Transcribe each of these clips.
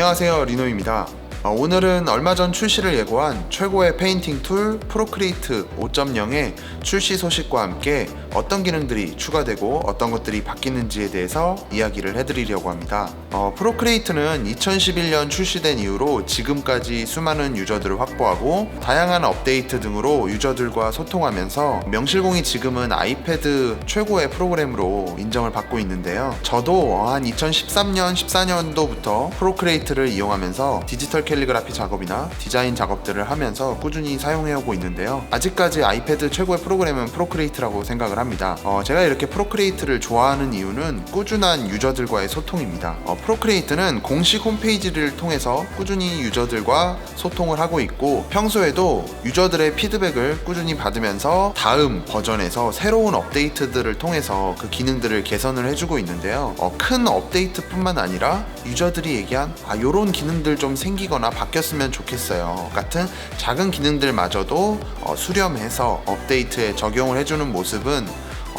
안녕하세요 리노입니다. 어, 오늘은 얼마 전 출시를 예고한 최고의 페인팅 툴 프로크리에이트 5.0의 출시 소식과 함께 어떤 기능들이 추가되고 어떤 것들이 바뀌는지에 대해서 이야기를 해드리려고 합니다. 어, 프로크리에이트는 2011년 출시된 이후로 지금까지 수많은 유저들을 확보하고 다양한 업데이트 등으로 유저들과 소통하면서 명실공히 지금은 아이패드 최고의 프로그램으로 인정을 받고 있는데요. 저도 한 2013년, 14년도부터 프로크리에이트를 이용하면서 디지털 캘리그라피 작업이나 디자인 작업들을 하면서 꾸준히 사용해오고 있는데요. 아직까지 아이패드 최고의 프로그램은 프로크리에이트라고 생각을 합니다. 어, 제가 이렇게 프로크리에이트를 좋아하는 이유는 꾸준한 유저들과의 소통입니다. 어, 프로크리에이트는 공식 홈페이지를 통해서 꾸준히 유저들과 소통을 하고 있고 평소에도 유저들의 피드백을 꾸준히 받으면서 다음 버전에서 새로운 업데이트들을 통해서 그 기능들을 개선을 해주고 있는데요. 어, 큰 업데이트뿐만 아니라 유저들이 얘기한 아 요런 기능들 좀 생기거나 바뀌었으면 좋겠어요. 같은 작은 기능들마저도 어, 수렴해서 업데이트에 적용을 해주는 모습은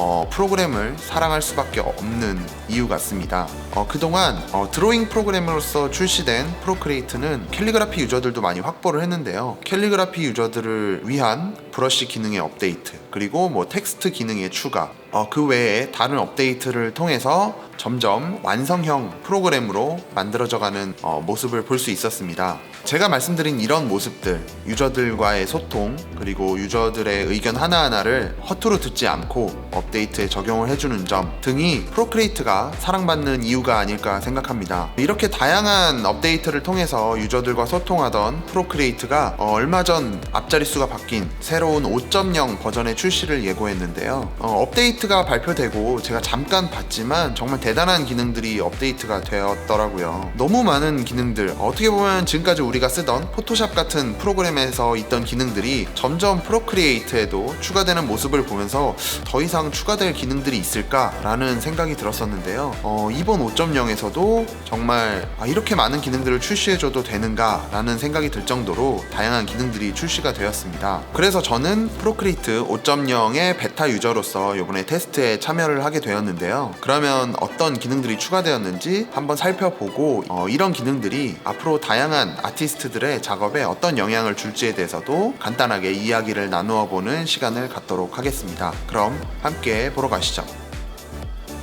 어, 프로그램을 사랑할 수밖에 없는 이유 같습니다. 어, 그동안 어, 드로잉 프로그램으로서 출시된 프로크리에이트는 캘리그라피 유저들도 많이 확보를 했는데요. 캘리그라피 유저들을 위한 브러쉬 기능의 업데이트, 그리고 뭐 텍스트 기능의 추가, 어, 그 외에 다른 업데이트를 통해서 점점 완성형 프로그램으로 만들어져가는 어, 모습을 볼 수 있었습니다. 제가 말씀드린 이런 모습들, 유저들과의 소통, 그리고 유저들의 의견 하나하나를 허투루 듣지 않고 업데이트에 적용을 해주는 점 등이 프로크리에이트가 사랑받는 이유가 아닐까 생각합니다. 이렇게 다양한 업데이트를 통해서 유저들과 소통하던 프로크리에이트가 어, 얼마 전 앞자리 수가 바뀐 새로운 5.0 버전의 출시를 예고했는데요. 어, 업데이트가 발표되고 제가 잠깐 봤지만 정말 대단한 기능들이 업데이트가 되었더라고요. 너무 많은 기능들, 어떻게 보면 지금까지 우리가 쓰던 포토샵 같은 프로그램에서 있던 기능들이 점점 프로크리에이트에도 추가되는 모습을 보면서 더 이상 추가될 기능들이 있을까라는 생각이 들었었는데요. 어, 이번 5.0에서도 정말 아, 이렇게 많은 기능들을 출시해줘도 되는가라는 생각이 들 정도로 다양한 기능들이 출시가 되었습니다. 그래서 저는 프로크리에이트 5.0의 베타 유저로서 이번에 테스트에 참여를 하게 되었는데요. 그러면 어떤 기능들이 추가되었는지 한번 살펴보고 어, 이런 기능들이 앞으로 다양한 아티 스트들의 작업에 어떤 영향을 줄지에 대해서도 간단하게 이야기를 나누어 보는 시간을 갖도록 하겠습니다. 그럼 함께 보러 가시죠.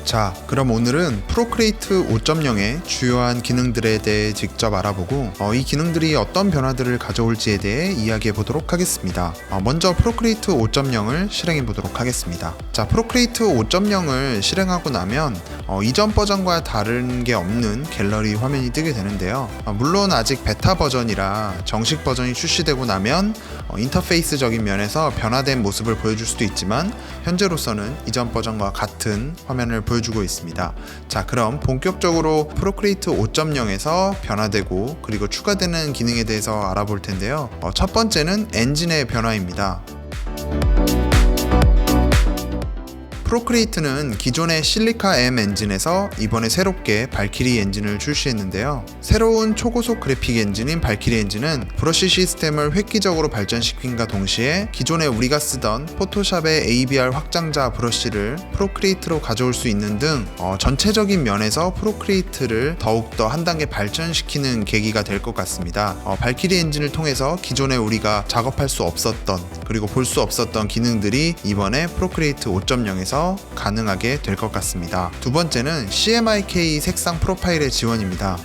자, 그럼 오늘은 프로크리에이트 5.0의 주요한 기능들에 대해 직접 알아보고 어, 이 기능들이 어떤 변화들을 가져올지에 대해 이야기해 보도록 하겠습니다. 어, 먼저 프로크리에이트 5.0을 실행해 보도록 하겠습니다. 자, 프로크리에이트 5.0을 실행하고 나면 어, 이전 버전과 다른 게 없는 갤러리 화면이 뜨게 되는데요. 어, 물론 아직 베타 버전이라 정식 버전이 출시되고 나면 어, 인터페이스적인 면에서 변화된 모습을 보여줄 수도 있지만 현재로서는 이전 버전과 같은 화면을 보여주고 있습니다. 자, 그럼 본격적으로 프로크리에이트 5.0에서 변화되고 그리고 추가되는 기능에 대해서 알아볼 텐데요. 어, 첫 번째는 엔진의 변화입니다. 프로크리에이트는 기존의 실리카 M 엔진에서 이번에 새롭게 발키리 엔진을 출시했는데요. 새로운 초고속 그래픽 엔진인 발키리 엔진은 브러쉬 시스템을 획기적으로 발전시킨과 동시에 기존에 우리가 쓰던 포토샵의 ABR 확장자 브러쉬를 프로크리에이트로 가져올 수 있는 등 어, 전체적인 면에서 프로크리에이트를 더욱더 한 단계 발전시키는 계기가 될 것 같습니다. 어, 발키리 엔진을 통해서 기존에 우리가 작업할 수 없었던 그리고 볼 수 없었던 기능들이 이번에 프로크리에이트 5.0에서 가능하게 될 것 같습니다. 두 번째는 CMYK 색상 프로파일의 지원입니다.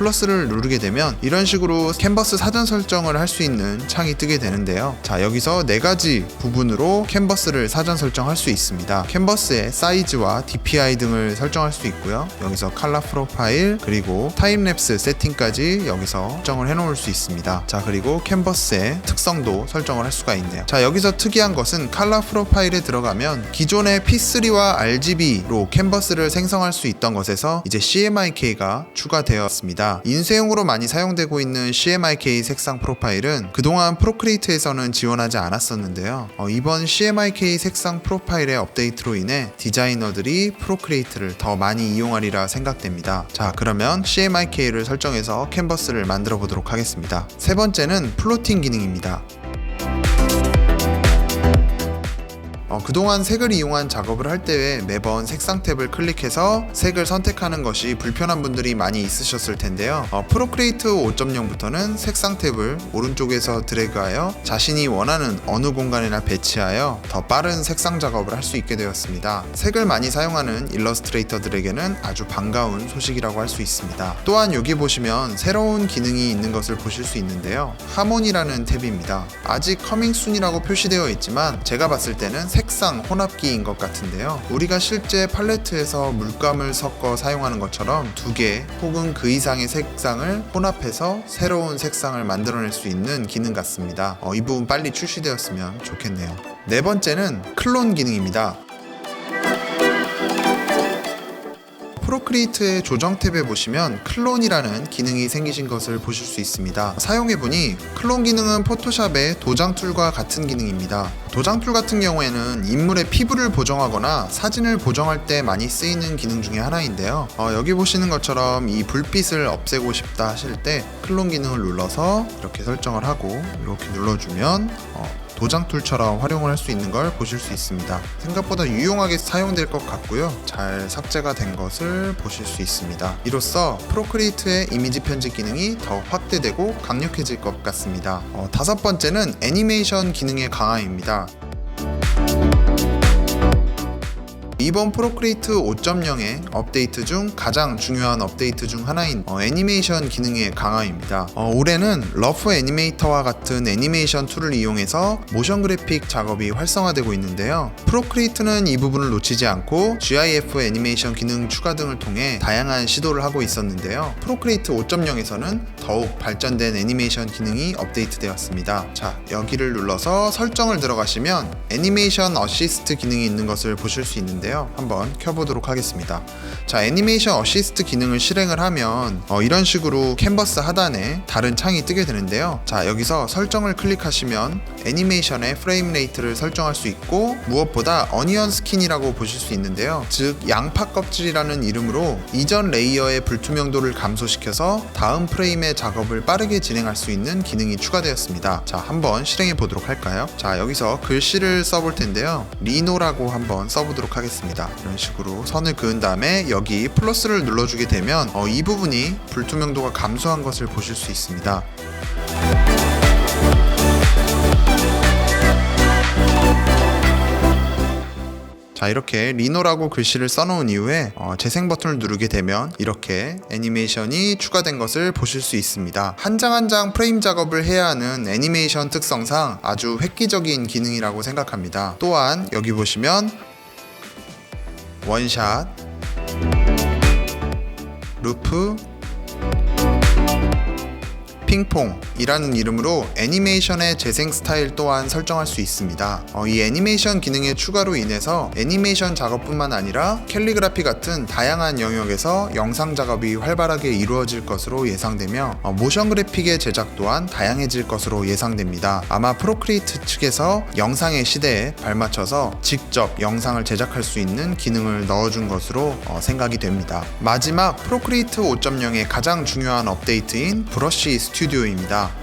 플러스를 누르게 되면 이런 식으로 캔버스 사전 설정을 할 수 있는 창이 뜨게 되는데요. 자, 여기서 네 가지 부분으로 캔버스를 사전 설정할 수 있습니다. 캔버스의 사이즈와 DPI 등을 설정할 수 있고요. 여기서 칼라 프로파일 그리고 타임랩스 세팅까지 여기서 설정을 해 놓을 수 있습니다. 자, 그리고 캔버스의 특성도 설정을 할 수가 있네요. 자, 여기서 특이한 것은 칼라 프로파일에 들어가면 기존의 P3와 RGB로 캔버스를 생성할 수 있던 것에서 이제 CMYK가 추가되었습니다. 인쇄용으로 많이 사용되고 있는 CMYK 색상 프로파일은 그동안 프로크리에이트에서는 지원하지 않았었는데요. 어, 이번 CMYK 색상 프로파일의 업데이트로 인해 디자이너들이 프로크리에이트를 더 많이 이용하리라 생각됩니다. 자, 그러면 CMYK를 설정해서 캔버스를 만들어 보도록 하겠습니다. 세 번째는 플로팅 기능입니다. 어, 그동안 색을 이용한 작업을 할때 매번 색상 탭을 클릭해서 색을 선택하는 것이 불편한 분들이 많이 있으셨을 텐데요. 어, 프로크리에이트 5.0부터는 색상 탭을 오른쪽에서 드래그하여 자신이 원하는 어느 공간이나 배치하여 더 빠른 색상 작업을 할 수 있게 되었습니다. 색을 많이 사용하는 일러스트레이터들에게는 아주 반가운 소식이라고 할 수 있습니다. 또한 여기 보시면 새로운 기능이 있는 것을 보실 수 있는데요. 하모니라는 탭입니다. 아직 커밍 순이라고 표시되어 있지만 제가 봤을 때는 색상 혼합기인 것 같은데요. 우리가 실제 팔레트에서 물감을 섞어 사용하는 것처럼 두 개 혹은 그 이상의 색상을 혼합해서 새로운 색상을 만들어낼 수 있는 기능 같습니다. 어, 이 부분 빨리 출시되었으면 좋겠네요. 네 번째는 클론 기능입니다. 프로크리에이트의 조정 탭에 보시면 클론이라는 기능이 생기신 것을 보실 수 있습니다. 사용해보니 클론 기능은 포토샵의 도장 툴과 같은 기능입니다. 도장 툴 같은 경우에는 인물의 피부를 보정하거나 사진을 보정할 때 많이 쓰이는 기능 중에 하나인데요. 어, 여기 보시는 것처럼 이 불빛을 없애고 싶다 하실 때 클론 기능을 눌러서 이렇게 설정을 하고 이렇게 눌러주면 어, 도장 툴처럼 활용을 할 수 있는 걸 보실 수 있습니다. 생각보다 유용하게 사용될 것 같고요. 잘 삭제가 된 것을 보실 수 있습니다. 이로써 프로크리에이트의 이미지 편집 기능이 더욱 확대되고 강력해질 것 같습니다. 어, 다섯 번째는 애니메이션 기능의 강화입니다. 이번 프로크리에이트 5.0의 업데이트 중 가장 중요한 업데이트 중 하나인 어, 애니메이션 기능의 강화입니다. 어, 올해는 러프 애니메이터와 같은 애니메이션 툴을 이용해서 모션 그래픽 작업이 활성화되고 있는데요. 프로크리에이트는 이 부분을 놓치지 않고 GIF 애니메이션 기능 추가 등을 통해 다양한 시도를 하고 있었는데요. 프로크리에이트 5.0에서는 더욱 발전된 애니메이션 기능이 업데이트되었습니다. 자, 여기를 눌러서 설정을 들어가시면 애니메이션 어시스트 기능이 있는 것을 보실 수 있는데요. 한번 켜보도록 하겠습니다. 자, 애니메이션 어시스트 기능을 실행을 하면 어, 이런 식으로 캔버스 하단에 다른 창이 뜨게 되는데요. 자, 여기서 설정을 클릭하시면 애니메이션의 프레임 레이트를 설정할 수 있고 무엇보다 어니언 스킨이라고 보실 수 있는데요. 즉 양파 껍질이라는 이름으로 이전 레이어의 불투명도를 감소시켜서 다음 프레임의 작업을 빠르게 진행할 수 있는 기능이 추가되었습니다. 자, 한번 실행해 보도록 할까요? 자, 여기서 글씨를 써볼 텐데요. 리노라고 한번 써보도록 하겠습니다. 이런 식으로 선을 그은 다음에 여기 플러스를 눌러주게 되면 어, 이 부분이 불투명도가 감소한 것을 보실 수 있습니다. 자 이렇게 리노라고 글씨를 써놓은 이후에 어, 재생 버튼을 누르게 되면 이렇게 애니메이션이 추가된 것을 보실 수 있습니다. 한 장 한 장 프레임 작업을 해야 하는 애니메이션 특성상 아주 획기적인 기능이라고 생각합니다. 또한 여기 보시면 원샷. 루프 핑퐁이라는 이름으로 애니메이션의 재생 스타일 또한 설정할 수 있습니다. 어, 이 애니메이션 기능의 추가로 인해서 애니메이션 작업뿐만 아니라 캘리그라피 같은 다양한 영역에서 영상 작업이 활발하게 이루어질 것으로 예상되며 어, 모션 그래픽의 제작 또한 다양해질 것으로 예상됩니다. 아마 프로크리에이트 측에서 영상의 시대에 발맞춰서 직접 영상을 제작할 수 있는 기능을 넣어준 것으로 어, 생각이 됩니다. 마지막 프로크리에이트 5.0의 가장 중요한 업데이트인 브러쉬 스튜디오 입니다.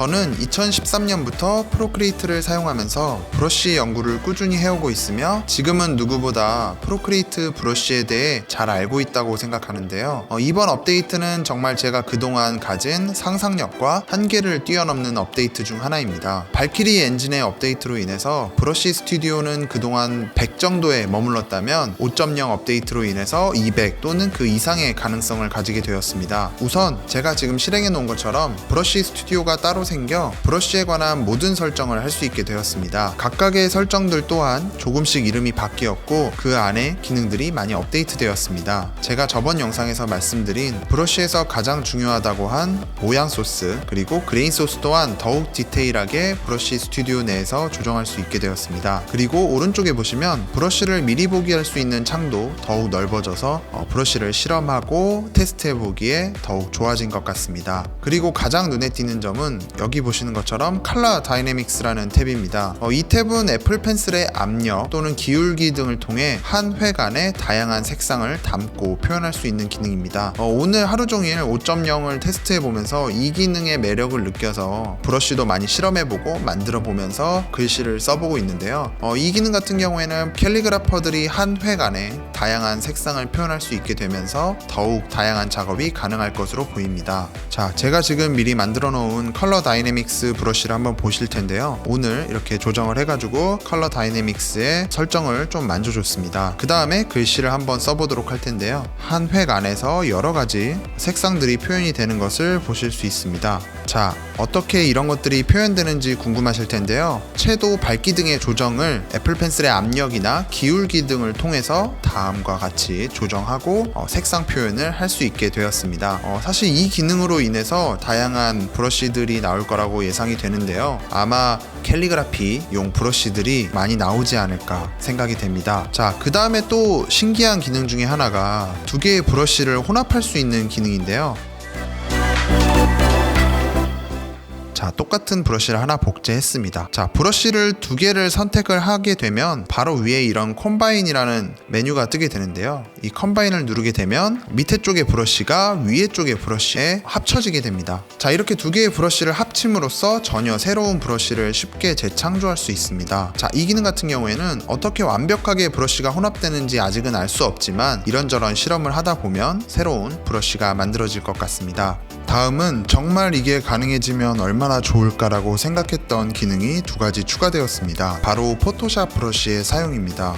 저는 2013년부터 프로크리에이트를 사용하면서 브러쉬 연구를 꾸준히 해오고 있으며 지금은 누구보다 프로크리에이트 브러쉬에 대해 잘 알고 있다고 생각하는데요. 어, 이번 업데이트는 정말 제가 그동안 가진 상상력과 한계를 뛰어넘는 업데이트 중 하나입니다. 발키리 엔진의 업데이트로 인해서 브러쉬 스튜디오는 그동안 100 정도에 머물렀다면 5.0 업데이트로 인해서 200 또는 그 이상의 가능성을 가지게 되었습니다. 우선 제가 지금 실행해 놓은 것처럼 브러쉬 스튜디오가 따로 생겨 브러쉬에 관한 모든 설정을 할 수 있게 되었습니다. 각각의 설정들 또한 조금씩 이름이 바뀌었고 그 안에 기능들이 많이 업데이트 되었습니다. 제가 저번 영상에서 말씀드린 브러쉬에서 가장 중요하다고 한 모양 소스 그리고 그레인 소스 또한 더욱 디테일하게 브러쉬 스튜디오 내에서 조정할 수 있게 되었습니다. 그리고 오른쪽에 보시면 브러쉬를 미리 보기 할 수 있는 창도 더욱 넓어져서 어, 브러쉬를 실험하고 테스트해 보기에 더욱 좋아진 것 같습니다. 그리고 가장 눈에 띄는 점은 여기 보시는 것처럼 컬러 다이내믹스라는 탭입니다. 어, 이 탭은 애플 펜슬의 압력 또는 기울기 등을 통해 한획 안에 다양한 색상을 담고 표현할 수 있는 기능입니다. 어, 오늘 하루 종일 5.0을 테스트해 보면서 이 기능의 매력을 느껴서 브러쉬도 많이 실험해 보고 만들어 보면서 글씨를 써보고 있는데요. 어, 이 기능 같은 경우에는 캘리그라퍼들이 한획 안에 다양한 색상을 표현할 수 있게 되면서 더욱 다양한 작업이 가능할 것으로 보입니다. 자, 제가 지금 미리 만들어 놓은 컬러 다이내믹스 브러쉬를 한번 보실 텐데요. 오늘 이렇게 조정을 해가지고 컬러 다이내믹스의 설정을 좀 만져줬습니다. 그 다음에 글씨를 한번 써보도록 할 텐데요. 한 획 안에서 여러 가지 색상들이 표현이 되는 것을 보실 수 있습니다. 자, 어떻게 이런 것들이 표현되는지 궁금하실 텐데요. 채도 밝기 등의 조정을 애플 펜슬의 압력이나 기울기 등을 통해서 다음과 같이 조정하고 어, 색상 표현을 할 수 있게 되었습니다. 어, 사실 이 기능으로 인해서 다양한 브러쉬들이 나올 거라고 예상이 되는데요. 아마 캘리그라피용 브러쉬들이 많이 나오지 않을까 생각이 됩니다. 자, 그 다음에 또 신기한 기능 중에 하나가 두 개의 브러쉬를 혼합할 수 있는 기능인데요. 자, 똑같은 브러쉬를 하나 복제했습니다. 자, 브러쉬를 두 개를 선택을 하게 되면 바로 위에 이런 컴바인이라는 메뉴가 뜨게 되는데요. 이 컴바인을 누르게 되면 밑에 쪽의 브러쉬가 위에 쪽의 브러쉬에 합쳐지게 됩니다. 자, 이렇게 두 개의 브러쉬를 합침으로써 전혀 새로운 브러쉬를 쉽게 재창조할 수 있습니다. 자, 이 기능 같은 경우에는 어떻게 완벽하게 브러쉬가 혼합되는지 아직은 알 수 없지만 이런저런 실험을 하다 보면 새로운 브러쉬가 만들어질 것 같습니다. 다음은 정말 이게 가능해지면 얼마나 좋을까라고 생각했던 기능이 두 가지 추가되었습니다. 바로 포토샵 브러쉬의 사용입니다.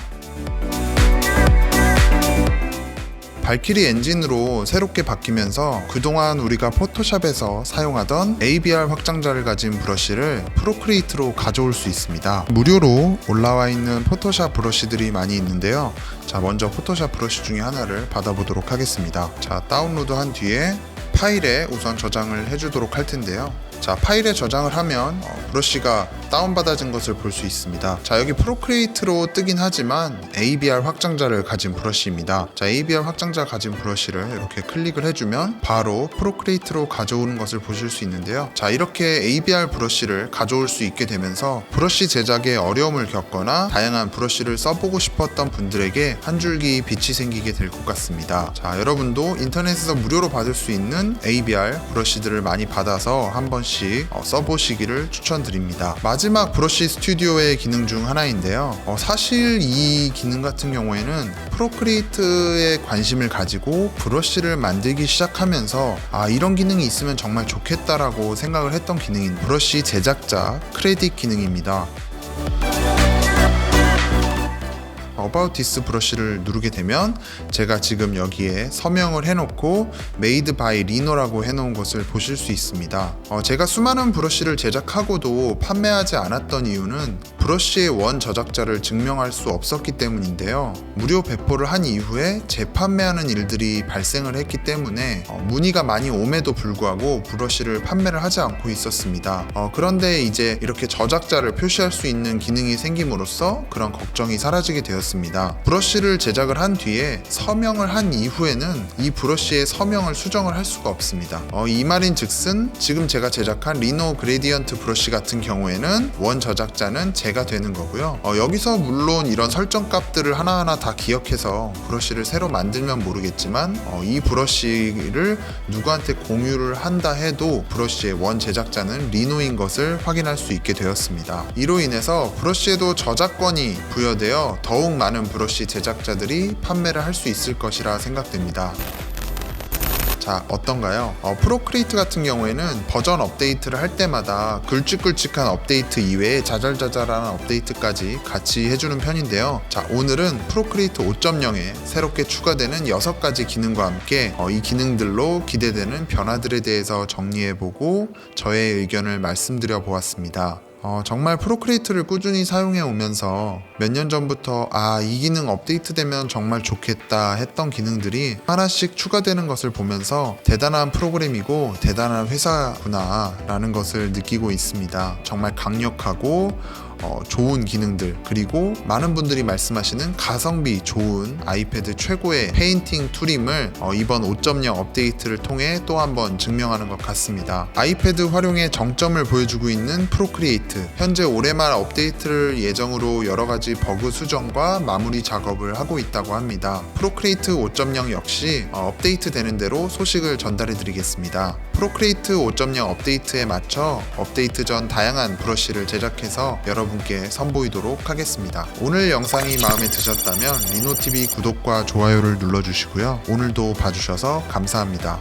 발키리 엔진으로 새롭게 바뀌면서 그동안 우리가 포토샵에서 사용하던 ABR 확장자를 가진 브러쉬를 프로크리에이트로 가져올 수 있습니다. 무료로 올라와 있는 포토샵 브러쉬들이 많이 있는데요. 자, 먼저 포토샵 브러쉬 중에 하나를 받아보도록 하겠습니다. 자, 다운로드 한 뒤에 파일에 우선 저장을 해주도록 할 텐데요. 자, 파일에 저장을 하면 어, 브러쉬가 다운받아진 것을 볼 수 있습니다. 자, 여기 프로크리에이트로 뜨긴 하지만 ABR 확장자를 가진 브러쉬입니다. 자, ABR 확장자 가진 브러쉬를 이렇게 클릭을 해주면 바로 프로크리에이트로 가져오는 것을 보실 수 있는데요. 자, 이렇게 ABR 브러쉬를 가져올 수 있게 되면서 브러쉬 제작에 어려움을 겪거나 다양한 브러쉬를 써보고 싶었던 분들에게 한 줄기 빛이 생기게 될 것 같습니다. 자, 여러분도 인터넷에서 무료로 받을 수 있는 ABR 브러쉬들을 많이 받아서 한 번 씩 어, 써보시기를 추천드립니다. 마지막 브러쉬 스튜디오의 기능 중 하나인데요. 어, 사실 이 기능 같은 경우에는 프로크리에이트에 관심을 가지고 브러쉬를 만들기 시작하면서 아 이런 기능이 있으면 정말 좋겠다라고 생각을 했던 기능인 브러쉬 제작자 크레딧 기능입니다. About This 브러쉬를 누르게 되면 제가 지금 여기에 서명을 해놓고 Made by Rino라고 해놓은 것을 보실 수 있습니다. 어, 제가 수많은 브러쉬를 제작하고도 판매하지 않았던 이유는 브러쉬의 원 저작자를 증명할 수 없었기 때문인데요. 무료 배포를 한 이후에 재판매하는 일들이 발생을 했기 때문에 어, 문의가 많이 옴에도 불구하고 브러쉬를 판매를 하지 않고 있었습니다. 어, 그런데 이제 이렇게 저작자를 표시할 수 있는 기능이 생김으로써 그런 걱정이 사라지게 되었습니다. 브러쉬를 제작을 한 뒤에 서명을 한 이후에는 이 브러쉬의 서명을 수정을 할 수가 없습니다. 어, 이 말인 즉슨 지금 제가 제작한 리노 그레디언트 브러쉬 같은 경우에는 원 저작자는 제가 되는 거고요. 어, 여기서 물론 이런 설정 값들을 하나하나 다 기억해서 브러쉬를 새로 만들면 모르겠지만 어, 이 브러쉬를 누구한테 공유를 한다 해도 브러쉬의 원 제작자는 리노인 것을 확인할 수 있게 되었습니다. 이로 인해서 브러쉬에도 저작권이 부여되어 더욱 많은 브러쉬 제작자들이 판매를 할 수 있을 것이라 생각됩니다. 자 어떤가요? 어, 프로크리에이트 같은 경우에는 버전 업데이트를 할 때마다 굵직굵직한 업데이트 이외에 자잘자잘한 업데이트까지 같이 해주는 편인데요. 자 오늘은 프로크리에이트 5.0에 새롭게 추가되는 6가지 기능과 함께 어, 이 기능들로 기대되는 변화들에 대해서 정리해보고 저의 의견을 말씀드려 보았습니다. 어, 정말 프로크리에이트를 꾸준히 사용해 오면서 몇 년 전부터 아, 이 기능 업데이트되면 정말 좋겠다 했던 기능들이 하나씩 추가되는 것을 보면서 대단한 프로그램이고 대단한 회사구나 라는 것을 느끼고 있습니다. 정말 강력하고 어, 좋은 기능들 그리고 많은 분들이 말씀하시는 가성비 좋은 아이패드 최고의 페인팅 툴임을 어, 이번 5.0 업데이트를 통해 또 한번 증명하는 것 같습니다. 아이패드 활용의 정점을 보여주고 있는 프로크리에이트 현재 올해 말 업데이트를 예정으로 여러 가지 버그 수정과 마무리 작업을 하고 있다고 합니다. 프로크리에이트 5.0 역시 어, 업데이트 되는 대로 소식을 전달해 드리겠습니다. 프로크리에이트 5.0 업데이트에 맞춰 업데이트 전 다양한 브러쉬를 제작해서 여러분께 선보이도록 하겠습니다. 오늘 영상이 마음에 드셨다면 리노TV 구독과 좋아요를 눌러주시고요. 오늘도 봐주셔서 감사합니다.